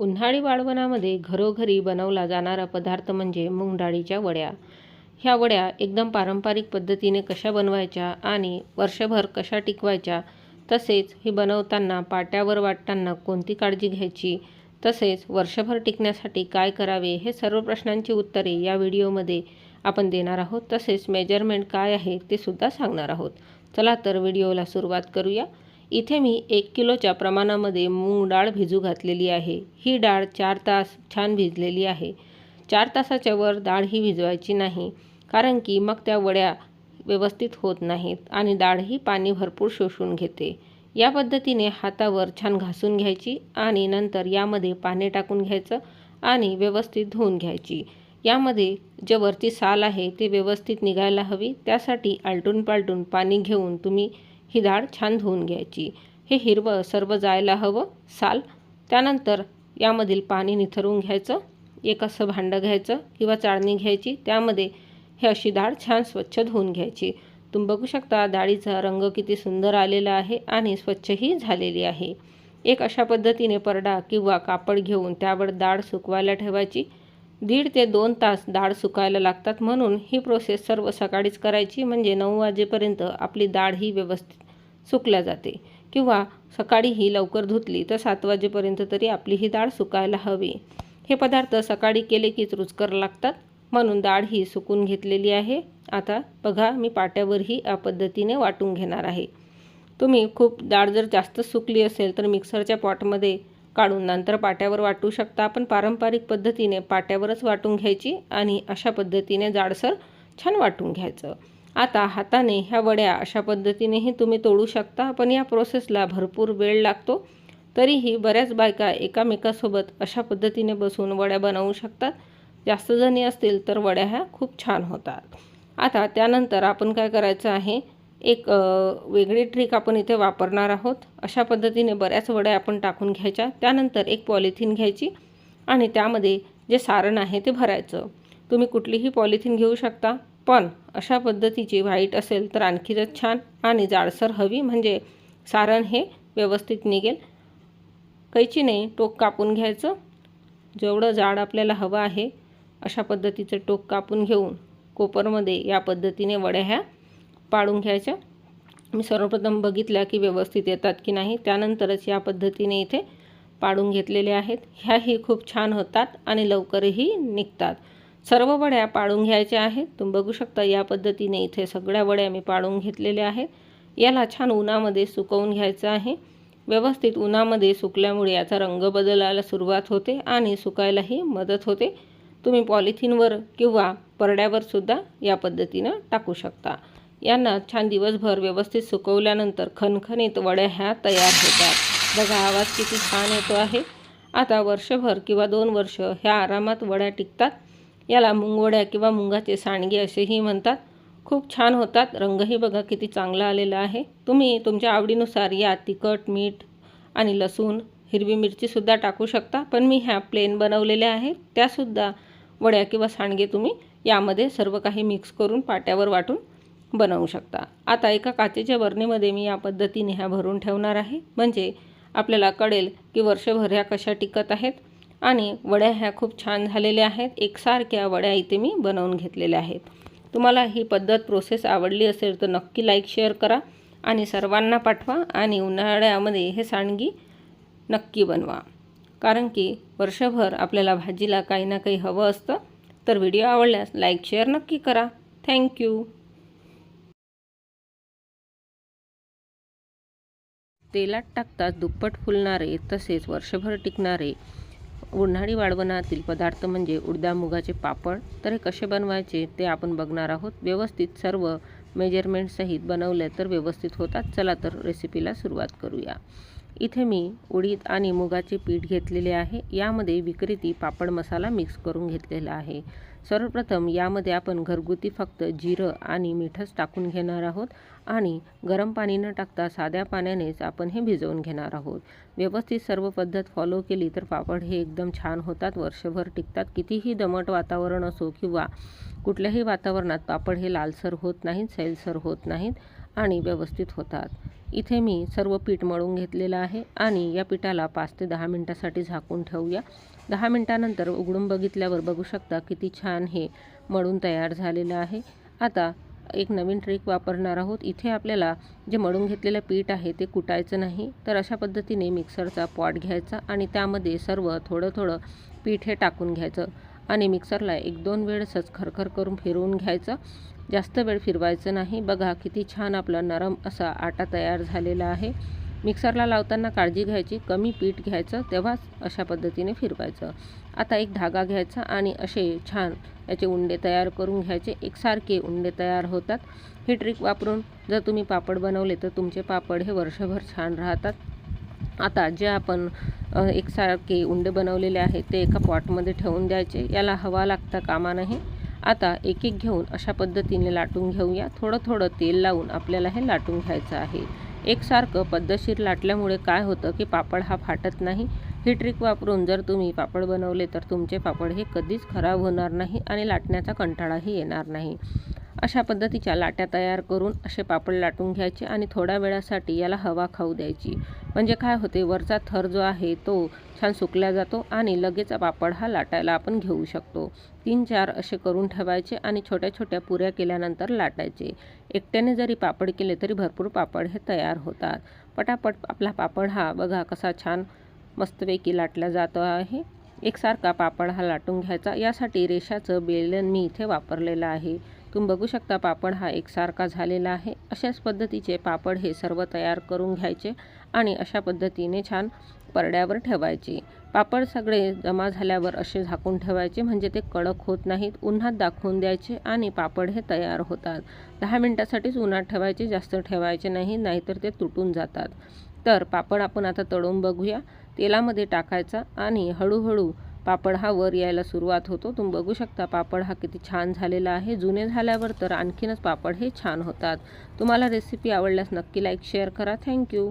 उन्हाळी वाळवणामध्ये घरोघरी बनवला जाणारा पदार्थ म्हणजे मूगडाळीच्या वड्या. ह्या वड्या एकदम पारंपरिक पद्धतीने कशा बनवायच्या आणि वर्षभर कशा टिकवायच्या तसेच हे बनवताना पाट्यावर वाटताना कोणती काळजी घ्यायची तसेच वर्षभर टिकण्यासाठी काय करावे हे सर्व प्रश्नांची उत्तरे या व्हिडिओमध्ये आपण देणार आहोत. तसेच मेजरमेंट काय आहे ते सुद्धा सांगणार आहोत. चला तर व्हिडिओला सुरुवात करूया. इथे मी एक किलोच्या प्रमाणामध्ये मूग डाळ भिजू घातलेली आहे. ही डाळ चार तास छान भिजलेली आहे. चार तासाच्या वर डाळ ही भिजवायची नाही कारण की मग त्या वड्या व्यवस्थित होत नाहीत आणि डाळही पाणी भरपूर शोषून घेते. या पद्धतीने हातावर छान घासून घ्यायची आणि नंतर यामध्ये पाणी टाकून घ्यायचं आणि व्यवस्थित धुवून घ्यायची. यामध्ये जे वरची साल आहे ते व्यवस्थित निघायला हवी. त्यासाठी आलटून पालटून पाणी घेऊन तुम्ही ही डाळ छान धुवून घ्यायची. हे हिरवं सर्व जायला हवं साल. त्यानंतर यामधील पाणी निथरून घ्यायचं एक असं भांडं घ्यायचं किंवा चाळणी घ्यायची. त्यामध्ये हे अशी डाळ छान स्वच्छ धुवून घ्यायची. तुम्ही बघू शकता डाळीचा रंग किती सुंदर आलेला आहे आणि स्वच्छही झालेली आहे. एक अशा पद्धतीने परडा किंवा कापड घेऊन त्यावर डाळ सुकवायला ठेवायची. दीड ते दोन तास डाळ सुकायला लागतात म्हणून ही प्रोसेस सर्व सकाळीच करायची. म्हणजे नऊ वाजेपर्यंत आपली डाळ ही व्यवस्थित सुकल्या जाते. किंवा सकाळी ही लवकर धुतली तर सात वाजेपर्यंत तरी आपली ही डाळ सुकायला हवी. हे पदार्थ सकाळी केले कीच रुचकर लागतात. म्हणून डाळ ही सुकून घेतलेली आहे. आता बघा मी पाट्यावरही या पद्धतीने वाटून घेणार आहे. तुम्ही खूप डाळ जर जास्त सुकली असेल तर मिक्सरच्या पॉटमध्ये काढून नंतर पाट्यावर वाटू शकता. आपण पारंपरिक पद्धतीने पाट्यावरच वाटून घ्यायची आणि अशा पद्धतीने जाडसर छान वाटून घ्यायचं. आता हाताने ह्या वड्या अशा पद्धतीनेही तुम्ही तोडू शकता पण या प्रोसेसला भरपूर वेळ लागतो. तरीही बऱ्याच बायका एकामेकासोबत अशा पद्धतीने बसून वड्या बनवू शकतात. जास्त जणी असतील तर वड्या ह्या खूप छान होतात. आता त्यानंतर आपण काय करायचं आहे? एक वेगळी ट्रिक आपण इथे वापरणार आहोत. अशा पद्धतीने बऱ्याच वड्या आपण टाकून घ्यायच्या. त्यानंतर एक पॉलिथिन घ्यायची आणि त्यामध्ये जे सारण आहे ते भरायचं. तुम्ही कुठलीही पॉलिथिन घेऊ शकता. पण अशा पद्धतीची व्हाईट असेल तर आणखीनच छान आणि जाडसर हवी. म्हणजे सारण हे व्यवस्थित निघेल. कैचीने टोक कापून घ्यायचं. जेवढं जाड आपल्याला हवं आहे अशा पद्धतीचं टोक कापून घेऊन कोपरमध्ये या पद्धतीने वड्या ह्या पाडून घ्यायच्या. मी सर्वप्रथम बघितल्या की व्यवस्थित येतात की नाही. त्यानंतरच या पद्धतीने इथे पाडून घेतलेले आहेत. ह्याही खूप छान होतात आणि लवकरही निघतात. सर्व वड्या पाळून घ्यायच्या आहेत. तुम्ही बघू शकता या पद्धतीने इथे सगळ्या वड्या मी पाळून घेतलेल्या आहेत. याला छान उन्हामध्ये सुकवून घ्यायचं आहे. व्यवस्थित उन्हामध्ये सुकल्यामुळे याचा रंग बदलायला सुरुवात होते आणि सुकायलाही मदत होते. तुम्ही पॉलिथिनवर किंवा परड्यावर सुद्धा या पद्धतीनं टाकू शकता. यांना छान दिवसभर व्यवस्थित सुकवल्यानंतर खणखणीत वड्या ह्या तयार होतात. बघा आवाज किती छान येतो आहे. आता वर्षभर किंवा दोन वर्ष ह्या आरामात वड्या टिकतात. याला मुंगवड्या किंवा मुंगाचे सांडगे असेही म्हणतात. खूप छान होतात. रंगही बघा किती चांगला आलेला आहे. तुम्ही तुमच्या आवडीनुसार या तिखट मीठ आणि लसूण हिरवी मिरचीसुद्धा टाकू शकता. पण मी ह्या प्लेन बनवलेल्या आहेत. त्यासुद्धा वड्या किंवा सांडगे तुम्ही यामध्ये सर्व काही मिक्स करून पाट्यावर वाटून बनवू शकता. आता एका काचेच्या बरणीमध्ये मी या पद्धतीने ह्या भरून ठेवणार आहे. म्हणजे आपल्याला कळेल की वर्षभर ह्या कशा टिकत आहेत? आणि वड्या ह्या खूप छान झालेल्या आहेत. एकसारख्या वड्या इथे मी बनवून घेतलेल्या आहेत. तुम्हाला ही पद्धत प्रोसेस आवडली असेल तर नक्की लाईक शेअर करा आणि सर्वांना पाठवा आणि उन्हाळ्यामध्ये हे सांडगी नक्की बनवा. कारण की वर्षभर आपल्याला भाजीला काही ना काही हवं असतं. तर व्हिडिओ आवडल्यास लाईक शेअर नक्की करा. थँक्यू तेलात टाकताच दुप्पट फुलणारे तसेच वर्षभर टिकणारे उन्हाळी वाळवणातील पदार्थ म्हणजे उडदा मुगाचे पापड तर हे कसे बनवायचे ते आपण बघणार आहोत. व्यवस्थित सर्व मेजरमेंटसहित बनवले तर व्यवस्थित होतात. चला तर रेसिपीला सुरुवात करूया. इथे मी उडीद आणि मुगाचे पीठ घेतलेले आहे. यामध्ये विक्रेती पापड मसाला मिक्स करून घेतलेला आहे. सर्वप्रथम यामध्ये आपण घरगुती फक्त जिरं आणि मिठच टाकून घेणार आहोत आणि गरम पाणी न टाकता साध्या पाण्यानेच आपण हे भिजवून घेणार आहोत. व्यवस्थित सर्व पद्धत फॉलो केली तर पापड हे एकदम छान होतात. वर्षभर टिकतात. कितीही दमट वातावरण असो किंवा कुठल्याही वातावरणात पापड हे लालसर होत नाहीत सैलसर होत नाहीत. आणि व्यवस्थित होतात. इथे मी सर्व पीठ मळून घेतलेलं आहे आणि या पिठाला पाच ते दहा मिनटासाठी झाकून ठेवूया. दहा मिनटानंतर उघडून बघितल्यावर बघू शकता किती छान हे मळून तयार झालेलं आहे. आता एक नवीन ट्रिक वापरणार आहोत. इथे आपल्याला जे मळून घेतलेलं पीठ आहे ते कुटायचं नाही तर अशा पद्धतीने मिक्सरचा पॉट घ्यायचा आणि त्यामध्ये सर्व थोडं थोडं पीठ हे टाकून घ्यायचं आणि मिक्सरला एक दोन वेळेसच खरखर करून फिरवून घ्यायचं. जास्त वेळ फिरवायचं नाही. बघा किती छान आपला नरम असा आटा तयार झालेला आहे. मिक्सरला लावताना काळजी घ्यायची कमी पीठ घ्यायचं तेव्हाच अशा पद्धतीने फिरवायचं. आता एक धागा घ्यायचा आणि असे छान याचे उंडे तयार करून घ्यायचे. एकसारखे उंडे तयार होतात. ही ट्रिक वापरून जर तुम्ही पापड बनवले तर तुमचे पापड हे वर्षभर छान राहतात. आता जे आपण एकसारखे उंडे बनवलेले आहेत ते एका पॉटमध्ये ठेवून द्यायचे. याला हवा लागता कामा नाही आता एक एक घेऊन अशा पद्धतीने लाटून घेऊया. थोडं थोडं तेल लावून आपल्याला हे लाटून घ्यायचं आहे. एकसारखं पद्धतशीर लाटल्यामुळे काय होतं की पापड हा फाटत नाही. ही ट्रिक वापरून जर तुम्ही पापड बनवले तर तुमचे पापड हे कधीच खराब होणार नाही आणि लाटण्याचा कंटाळाही येणार नाही. अशा पद्धतीच्या लाट्या तयार करून असे पापड लाटून घ्यायचे आणि थोड्या वेळासाठी याला हवा खाऊ द्यायची. म्हणजे काय होते वरचा थर जो आहे तो छान सुकला जातो आणि लगेच पापड हा लाटायला आपण घेऊ शकतो. तीन चार असे करून ठेवायचे आणि छोट्या छोट्या पुऱ्या केल्यानंतर लाटायचे. एकट्याने जरी पापड केले तरी भरपूर पापड हे तयार होतात. पटापट आपला पापड हा बघा कसा छान मस्तपैकी लाटला जातो आहे. एकसारखा पापड हा लाटून घ्यायचा. यासाठी रेषाचं बेलन मी इथे वापरलेलं आहे. तुम्ही बघू शकता पापड हा एकसारखा झालेला आहे. अशाच पद्धतीचे पापड हे सर्व तयार करून घ्यायचे आणि अशा पद्धतीने छान परड्यावर ठेवायचे. पापड सगळे जमा झाल्यावर असे झाकून ठेवायचे म्हणजे ते कडक होत नाहीत. उन्हात दाखवून द्यायचे आणि पापड हे तयार होतात. दहा मिनटासाठीच उन्हात ठेवायचे जास्त ठेवायचे नाही नाहीतर ते तुटून जातात. तर पापड आपण आता तळून बघूया. तेलामध्ये टाकायचा आणि हळूहळू पापड हा वर यायला सुरुवात होतो. तुम्ही बघू शकता पापड हा किती छान झालेला आहे. जुने झाल्यावर तर आणखीनच पापड हे छान होतात. तुम्हाला रेसिपी आवडल्यास नक्की लाईक शेअर करा. थँक्यू